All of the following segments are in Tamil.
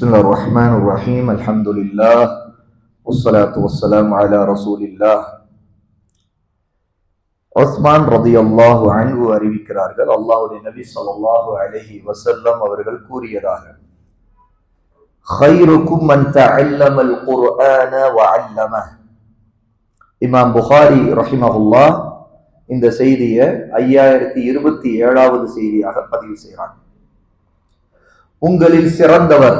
بسم الله الرحمن الرحيم الحمد لله والصلاة والسلام على رسول الله உஸ்மான் ரதி அல்லாஹு அன்பு அறிவிக்கிறார்கள் அல்லாஹுடைய நபி ஸல்லல்லாஹு அலைஹி வஸல்லம் அவர்கள் கூறியதாக خيركم من تعلم القرآن وعلمه இமாம் புகாரி ரஹிமஹுல்லா இந்த செய்தியை ஐயாயிரத்தி இருபத்தி ஏழாவது செய்தியாக பதிவு செய்கிறார் உங்களில் சிறந்தவர்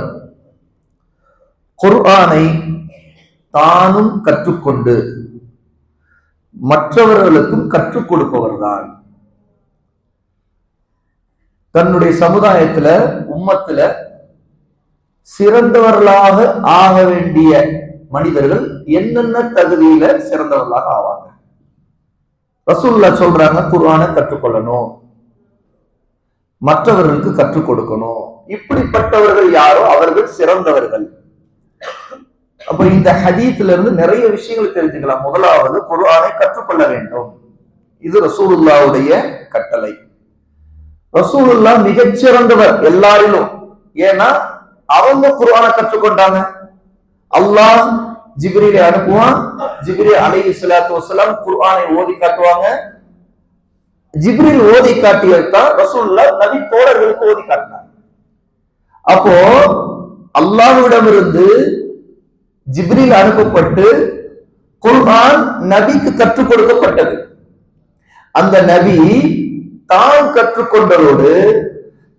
குர்ஆனை தானும் கற்றுக்கொண்டு மற்றவர்களுக்கும் கற்றுக் கொடுப்பவர்தான். தன்னுடைய சமுதாயத்துல உம்மத்துல சிறந்தவர்களாக ஆக வேண்டிய மனிதர்கள் என்னென்ன தகுதியில சிறந்தவர்களாக ஆவாங்க? ரசூல்லா சொல்றாங்க குர்ஆனை கற்றுக்கொள்ளணும். மற்றவர்களுக்கு கற்றுக் கொடுக்கணும். இப்படிப்பட்டவர்கள் யாரோ? அவர்கள் சிறந்தவர்கள். அப்ப இந்த ஹதீத்துல இருந்து நிறைய விஷயங்கள் தெரிஞ்சுக்கலாம். முதலாவது குர்ஆனை கற்றுக்கொள்ள வேண்டும். இது ரசூலுல்லாவுடைய கட்டளை. ரசூலுல்லா மிகச்சிறந்தவர் எல்லாரிலும். ஏன்னா அவங்க குர்ஆனை கற்றுக்கொண்டாங்க. அல்லாஹ் ஜிப்ரில அனுப்புவான். ஜிப்ரி அலை இஸ்லாத்து வசலாம் குர்ஆனை ஓதி காட்டுவாங்க. ஜிப்ரில் ஓதி காட்டியதான் ரசூல்லா நபி தோழர்களுக்கு ஓதி காட்டினார் அப்போ அல்லாஹுவிடமிருந்து ஜிப்ரில் அனுப்பப்பட்டு குர்ஆன் நபிக்கு கற்றுக் கொடுக்கப்பட்டது. அந்த நபி தான் கற்றுக்கொண்டதோடு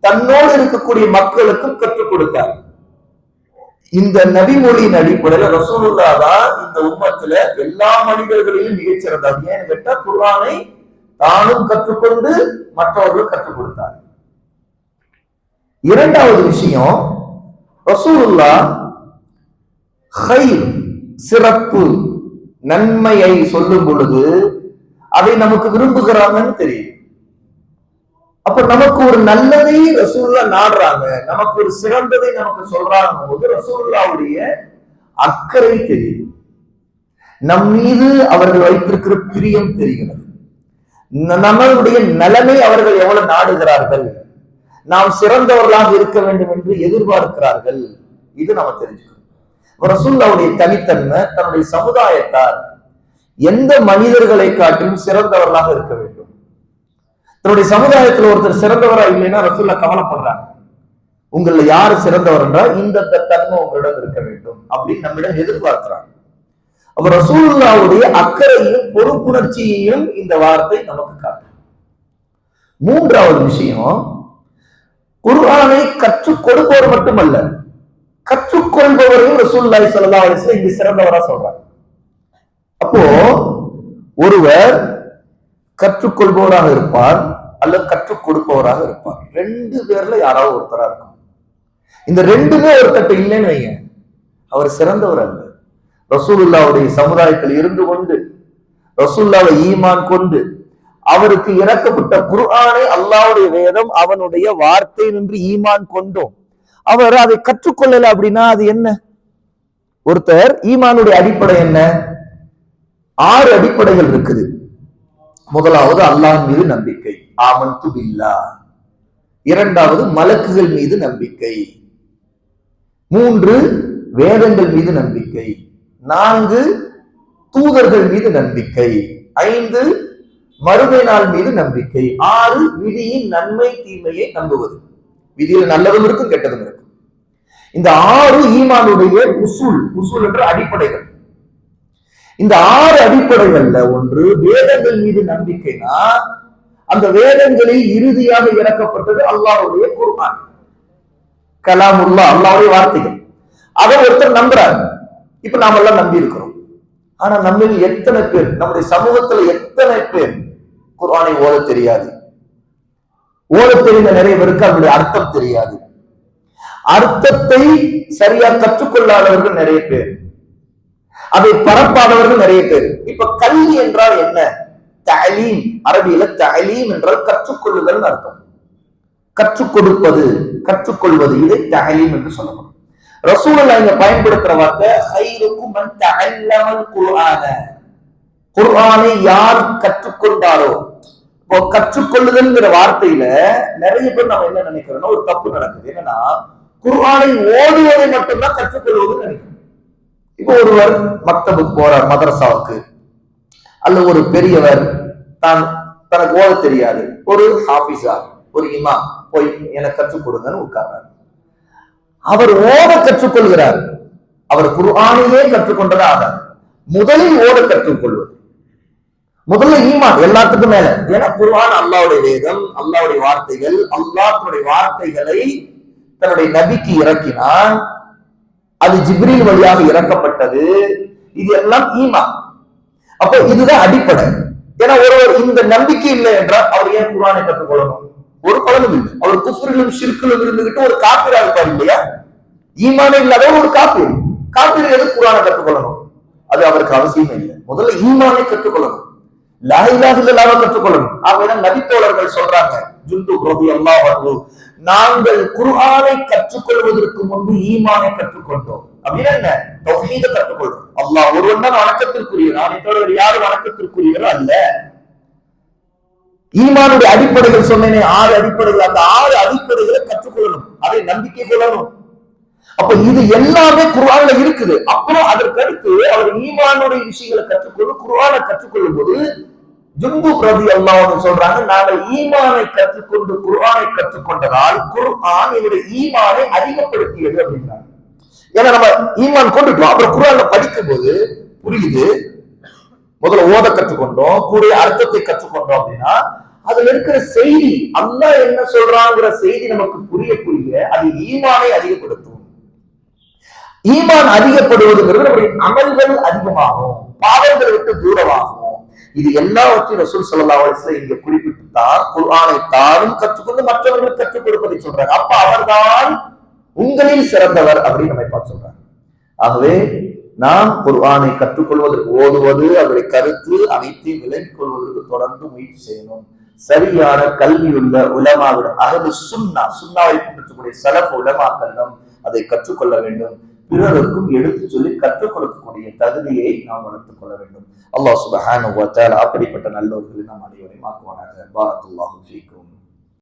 தன்னோடு இருக்கக்கூடிய மக்களுக்கும் கற்றுக் கொடுத்தார். இந்த நபி மொழியின் அடிப்படையில ரசூலுல்லா தான் இந்த உம்மத்துல எல்லா மனிதர்களிலும் மிகச்சிறந்தார் ஏன்னு கேட்டா குர்ஆனை தானும் கற்றுக்கொண்டு மற்றவர்களும் கற்றுக் கொடுத்தார் இரண்டாவது விஷயம் ரசூலுல்லா ஹைர் சிறப்பு நன்மையை சொல்லும் பொழுது அதை நமக்கு விரும்புகிறாங்கன்னு தெரியும். அப்ப நமக்கு ஒரு நல்லதை ரசூல்லா நாடுறாங்க நமக்கு ஒரு சிறந்ததை நமக்கு சொல்றாங்க போது ரசூல்லாவுடைய அக்கறை தெரியுது நம் மீது அவர்கள் வைத்திருக்கிற பிரியம் தெரிகிறது. நம்மளுடைய நலனை அவர்கள் எவ்வளவு நாடுகிறார்கள்? நாம் சிறந்தவர்களாக இருக்க வேண்டும் என்று எதிர்பார்க்கிறார்கள். இது நம்ம தெரிஞ்சுக்கணும். ரசூல்லாவுடைய தனித்தன்மை தன்னுடைய சமுதாயத்தார் எந்த மனிதர்களை காட்டிலும் சிறந்தவர்களாக இருக்க வேண்டும். தன்னுடைய சமுதாயத்தில் ஒருத்தர் சிறந்தவரா இல்லைன்னா ரசூல்லா கவலைப்படுறாங்க. உங்களில் யாரு சிறந்தவர் என்றால் இந்த தன்மை உங்களிடம் இருக்க வேண்டும் அப்படின்னு நம்மிடம் எதிர்பார்க்கிறாங்க. அப்ப ரசூல்லாவுடைய அக்கறையும் பொறுப்புணர்ச்சியையும் இந்த வார்த்தை நமக்கு காட்டும் மூன்றாவது விஷயம் குர்ஆனை கற்றுக் கொடுப்பவர் மட்டுமல்ல கற்றுக்கொள்பவரையும் ரசூல்லாய் சல்லா அலிஸ்ல இங்கு சிறந்தவரா சொல்றாங்க அப்போ ஒருவர் கற்றுக்கொள்பவராக இருப்பார் அல்லது கற்றுக் கொடுப்பவராக இருப்பார். ரெண்டு பேர்ல யாராவது ஒருத்தரா இருக்கும் இந்த ரெண்டுமே ஒருத்தட்ட இல்லைன்னு வைங்க. அவர் சிறந்தவர் அல்ல. ரசூலுல்லாவுடைய சமுதாயத்தில் இருந்து கொண்டு ரசூல்லாவை ஈமான் கொண்டு அவருக்கு இறக்கப்பட்ட குர்ஆனை அல்லாவுடைய வேதம் அவனுடைய வார்த்தை நின்று ஈமான் கொண்டோம். அவர் அதை கற்றுக்கொள்ளல அப்படின்னா அது என்ன? ஒருத்தர் ஈமானுடைய அடிப்படை என்ன? ஆறு அடிப்படைகள் இருக்குது. முதலாவது அல்லாஹ் மீது நம்பிக்கை. ஆமன் துபில்லா இரண்டாவது மலக்குகள் மீது நம்பிக்கை. மூன்று வேதங்கள் மீது நம்பிக்கை. நான்கு தூதர்கள் மீது நம்பிக்கை. ஐந்து மறுமை நாள் மீது நம்பிக்கை. ஆறு விதியின் நன்மை தீமையை நம்புவது. விதியில் நல்லதும் இருக்கும் கெட்டதும் இருக்கும். இந்த ஆறு ஈமானுடைய உசூல் உசூல் என்ற அடிப்படைகள். இந்த ஆறு அடிப்படைகள்ல ஒன்று வேதங்கள் மீது நம்பிக்கைனா அந்த வேதங்களில் இறுதியாக இறக்கப்பட்டது அல்லாவுடைய கலாம் கலாமுல்லா அல்லாவுடைய வார்த்தைகள். அதை ஒருத்தர் நம்புறாரு. இப்ப நாம எல்லாம் நம்பி இருக்கிறோம் ஆனா நம்ம எத்தனை பேர் நம்முடைய சமூகத்துல எத்தனை பேர் குரானை ஓத தெரியாது. ஓத தெரிந்த நிறைய பேருக்கு அதனுடைய அர்த்தம் தெரியாது. அர்த்தத்தை சரியா கற்றுக்கொள்ளாதவர்கள் நிறைய பேர். அதை பரப்பாதவர்கள் நிறைய பேர். இப்ப கல்வி என்றால் என்ன? தலீம். அரபியில தலீம் என்றால் கற்றுக்கொள்ளுதல் அர்த்தம். கற்றுக் கொடுப்பது கற்றுக்கொள்வது இதை தலீம் என்று சொல்லப்படும். ரசூலுல்லா இங்க பயன்படுத்துற வார்த்தை ஹைருக்கும் குர்ஆனை யார் கற்றுக்கொண்டாரோ இப்போ கற்றுக்கொள்ளுதல்ங்கிற வார்த்தையில நிறைய பேர் நம்ம என்ன நினைக்கிறோம்னா ஒரு தப்பு நடக்குது. என்னன்னா குர்ஆனை ஓதுவதை மட்டும்தான் கற்றுக்கொள்வது நினைக்கிறோம். இப்போ ஒருவர் மக்தபுக்கு போறார் மதரசாவுக்கு. அல்ல ஒரு பெரியவர் தான் தனக்கு ஓத தெரியாது. ஒரு ஆபீஸா ஒரு இமா போய் எனக்கு கற்றுக் கொடுங்கன்னு உட்கார்றார். அவர் ஓத கற்றுக்கொள்கிறார். அவர் குர்ஆனையே கற்றுக்கொண்டதான் ஆகாது முதலில் ஓத கற்றுக்கொள்வது. முதல்ல ஈமான் எல்லாத்துக்கும் மேல. ஏன்னா குருவான் அல்லாவுடைய வேதம் அல்லாவுடைய வார்த்தைகள் அல்லாத்துடைய வார்த்தைகளை தன்னுடைய நபிக்கு இறக்கினான் அது ஜிப்ரீல் வழியாக இறக்கப்பட்டது. இது எல்லாம் ஈமான். அப்போ இதுதான் அடிப்படை. ஏன்னா ஒருவர் இந்த நம்பிக்கை இல்லை என்றால் அவர் ஏன் குரானை கற்றுக்கொள்ளணும்? ஒரு பலனும் இல்லை. அவர் குஃப்ரிலும் சிறுக்கிலும் இருந்துகிட்டு ஒரு காப்பீரா இருப்பார் இல்லையா? ஈமானே இல்லாத ஒரு காப்பீர். காப்பீர் எது? குரானை கற்றுக்கொள்ளணும். அது அவருக்கு அவசியமே இல்லை. முதல்ல ஈமானை கற்றுக்கொள்ளணும். லா இலாஹ இல்லல்லாஹ் கற்றுக்கொள்ளணும். ஆகவே நபித்தோழர்கள் சொல்றாங்க? ஜுந்து ரபி அல்லாஹ் நாங்கள் குர்ஆனை கற்றுக்கொள்வதற்கு முன்பு ஈமானை கற்றுக்கொண்டோம். அப்படின்னா என்ன? தௌஹீத கற்றுக்கொள்றோம். அல்லாஹ் ஒருவன் தான் வணக்கத்திற்குரியவர் அவனை தவிர யாரும் வணக்கத்திற்குரியவர் அல்ல? ஈமானுடைய அடிப்படைகள் சொன்னேனே ஆறு அடிப்படைகள். அந்த ஆறு அடிப்படைகளை கற்றுக்கொள்ளணும். அதை நம்பிக்கை கொள்ளணும். அப்ப இது எல்லாமே குர்ஆன்ல இருக்குது. அப்புறம் அதற்கு அவர் ஈமானுடைய விஷயங்களை கற்றுக்கொண்டு குர்ஆனை கற்றுக்கொள்ளும் போது ஜுந்து பிரதி அல்லாஹ் சொல்றாங்க நாங்கள் ஈமானை கற்றுக்கொண்டு குர்ஆனை கற்றுக்கொண்டதால் குர்ஆன் என்னுடைய ஈமானை அதிகப்படுத்தியது அப்படின்றாங்க ஏன்னா நம்ம ஈமான் கொண்டுட்டோம் அப்புறம் குர்ஆன்ல படிக்கும் போது புரியுது. முதல்ல ஓத கற்றுக்கொண்டோம் கூடிய அர்த்தத்தை கற்றுக்கொண்டோம் அப்படின்னா அதுல இருக்கிற செய்தி அல்லா என்ன சொல்றாங்கிற செய்தி நமக்கு புரிய புரிய அது ஈமானை அதிகப்படுத்தும். ஈமான் அதிகப்படுவதுங்கிறது நம்முடைய அமல்கள் அதிகமாகும் பாவங்களை விட்டு தூரமாகும். இது எல்லாவற்றையும் ரசூல் ஸல்லல்லாஹு அலைஹி இங்க குறிப்பிட்டு குர்ஆனை தானும் கற்றுக்கொண்டு மற்றவர்களுக்கு கற்றுக் கொடுப்பதை சொல்றாங்க அப்ப அவர்தான் உங்களில் சிறந்தவர் அப்படின்னு நம்மை பார்த்து சொல்றாங்க ஆகவே நாம் குர்ஆனை கற்றுக்கொள்வதற்கு ஓதுவது அதனுடைய கருத்து அனைத்தையும் விலகிக் கொள்வதற்கு தொடர்ந்து முயற்சி செய்யணும். சரியான கல்வியுள்ள உலமாவிடம் அதாவது சுண்ணா சுண்ணாவை பின்பற்றக்கூடிய சலப் உலமாக்களிடம் அதை கற்றுக்கொள்ள வேண்டும். பிறருக்கும் எடுத்து சொல்லி கற்றுக் கொடுக்கக்கூடிய தகுதியை நாம் வளர்த்துக் கொள்ள வேண்டும். அல்லாஹ் சுபஹானு அப்படிப்பட்ட நல்லவர்களை நாம் அனைவரையும் ஆக்குவானாக. பாரத் அல்லாஹும்